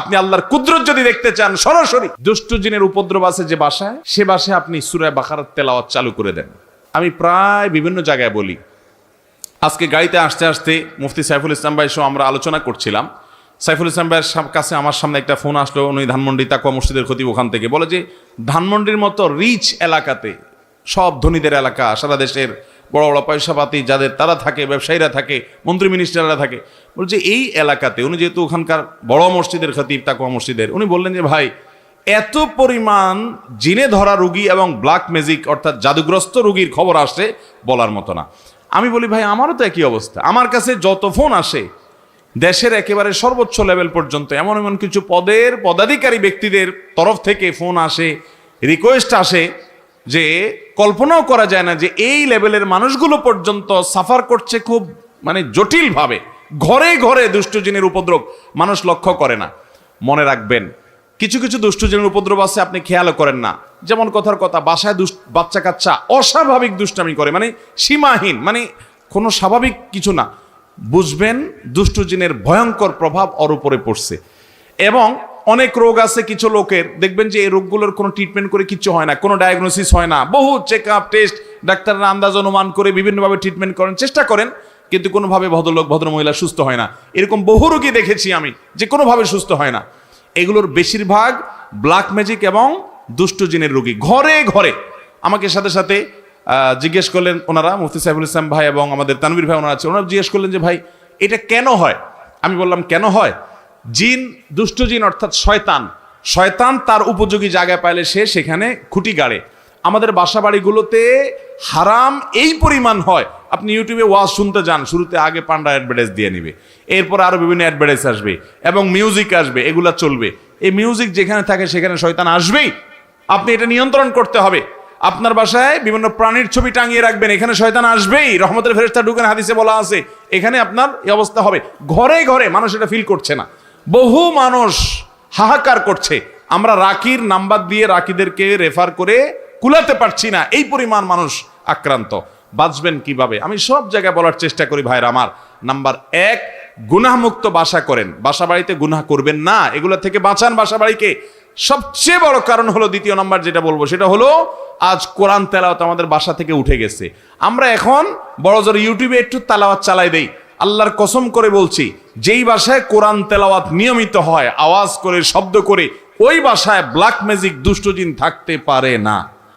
আপনি আল্লাহর কুদরত যদি দেখতে চান, সরাসরি। দুষ্ট জিনের উপদ্রব আছে যে বাসায়, সে বাসায় আপনি সুরায় বাখারাত তেলাওয়াত চালু করে দেন। আমি প্রায় বিভিন্ন জায়গায় বলি, আজকে গাড়িতে আসতে আসতে মুফতি সাইফুল ইসলাম ভাই সহ আমরা আলোচনা করছিলাম। সাইফুল ইসলাম ভাইয়ের কাছে আমার সামনে একটা ফোন আসলো, উনি ধানমন্ডি তাকুয়া মসজিদের খতিব ওখান থেকে। বলে যে, ধানমন্ডির মতো রিচ এলাকাতে সব ধনীদের এলাকা সারা দেশের বড় বড় পয়সাপাতি যাদের তারা থাকে, ব্যবসায়ীরা থাকে, মন্ত্রী মিনিস্টাররা থাকে, বলছে এই এলাকাতে উনি যেহেতু ওখানকার বড় মসজিদের খতিব, তাকুয়া মসজিদের, উনি বললেন যে, ভাই, এত পরিমাণ জিনে ধরা রুগী এবং ব্ল্যাক ম্যাজিক অর্থাৎ জাদুগ্রস্ত রুগীর খবর আসে বলার মতো না। আমি বলি, ভাই, আমারও তো একই অবস্থা। আমার কাছে যত ফোন আসে, দেশের একেবারে সর্বোচ্চ লেভেল পর্যন্ত এমন এমন কিছু পদের পদাধিকারী ব্যক্তিদের তরফ থেকে ফোন আসে, রিকোয়েস্ট আসে যে কল্পনাও করা যায় না যে এই লেভেলের মানুষগুলো পর্যন্ত সাফার করছে খুব মানে জটিলভাবে। ঘরে ঘরে দুষ্টজিনের উপদ্রব মানুষ লক্ষ্য করে না। মনে রাখবেন, কিছু কিছু দুষ্টজনের উপদ্রব আছে আপনি খেয়ালও করেন না। যেমন কথার কথা, বাসায় দুষ্ট বাচ্চা কাচ্চা অস্বাভাবিক দুষ্টামি করে মানে সীমাহীন মানে কোনো স্বাভাবিক কিছু না। বুঝবেন, দুষ্টজিনের ভয়ঙ্কর প্রভাব ওর উপরে পড়ছে। এবং অনেক রোগ আছে কিছু লোকের। দেখবেন যে এই রোগগুলোর কোনো ট্রিটমেন্ট করে কিছু হয় না, কোনো ডায়াগনোসিস হয় না। বহু চেক আপ টেস্ট ডাক্তাররা আন্দাজ, অনুমান করে বিভিন্নভাবে ট্রিটমেন্ট করেন চেষ্টা করেন, কিন্তু কোনোভাবে ভদ্রলোক, ভদ্রমহিলা সুস্থ হয় না। এরকম বহু রোগী দেখেছি আমি, যে কোনোভাবে সুস্থ হয় না। এগুলোর বেশিরভাগ ব্ল্যাক ম্যাজিক এবং দুষ্ট জিনের রোগী। ঘরে ঘরে। আমাকে সাথে সাথে জিজ্ঞেস করলেন ওনারা, মুফতি সাইফুল ইসলাম ভাই এবং আমাদের তানভীর ভাই ওনারা আছে ওনারা জিজ্ঞেস করলেন যে, ভাই, এটা কেন হয়? আমি বললাম, কেন হয়? জিন, দুষ্ট জিন অর্থাৎ শয়তান। শয়তান তার উপযোগী জায়গায় পাইলে সে সেখানে খুঁটি গাড়ে। আমাদের বাসা বাড়িগুলোতে হারাম এই পরিমাণ হয়। আপনি ইউটিউবে ওয়াজ শুনতে যান, শুরুতে আগে পান্ডা অ্যাডভার্টাইজ দিয়ে নিবে। এরপর আরও বিভিন্ন অ্যাডভার্টাইজ আসবে এবং মিউজিক আসবে, এগুলা চলবে। এই মিউজিক যেখানে থাকে সেখানে শয়তান আসবেই। আপনি এটা নিয়ন্ত্রণ করতে হবে। আপনার বাসায় বিভিন্ন প্রাণীর ছবি টাঙিয়ে রাখবেন, এখানে শয়তান আসবেই। রহমতের ফেরেস্তা ঢুকেন, হাদিসে বলা আছে। এখানে আপনার এই অবস্থা হবে। ঘরে ঘরে মানুষ এটা ফিল করছে না। বহু মানুষ হাহাকার করছে। আমরা রাকির নাম্বার দিয়ে রাকিদেরকে রেফার করে কুলাতে পারছি না। এই পরিমাণ মানুষ আক্রান্ত। বাঁচবেন কীভাবে? আমি সব জায়গায় বলার চেষ্টা করি ভাইরা আমার। নাম্বার এক, গুনাহমুক্ত বাসা করেন। বাসা বাড়িতে গুনাহ করবেন না। এগুলো থেকে বাঁচান বাসা বাড়িকে সবচেয়ে বড় কারণ হলো দ্বিতীয় নাম্বার যেটা বলব, সেটা হলো আজ কোরআন তেলাওয়াত আমাদের বাসা থেকে উঠে গেছে। আমরা এখন বড় জোর ইউটিউবে একটু তেলাওয়াত চালাই দেই। আল্লাহর কসম করে বলছি যেই বাসায় কোরআন তেলাওয়াত নিয়মিত হয়, আওয়াজ করে, শব্দ করে, ওই বাসায় ব্ল্যাক ম্যাজিক দুষ্টজিন থাকতে পারে না।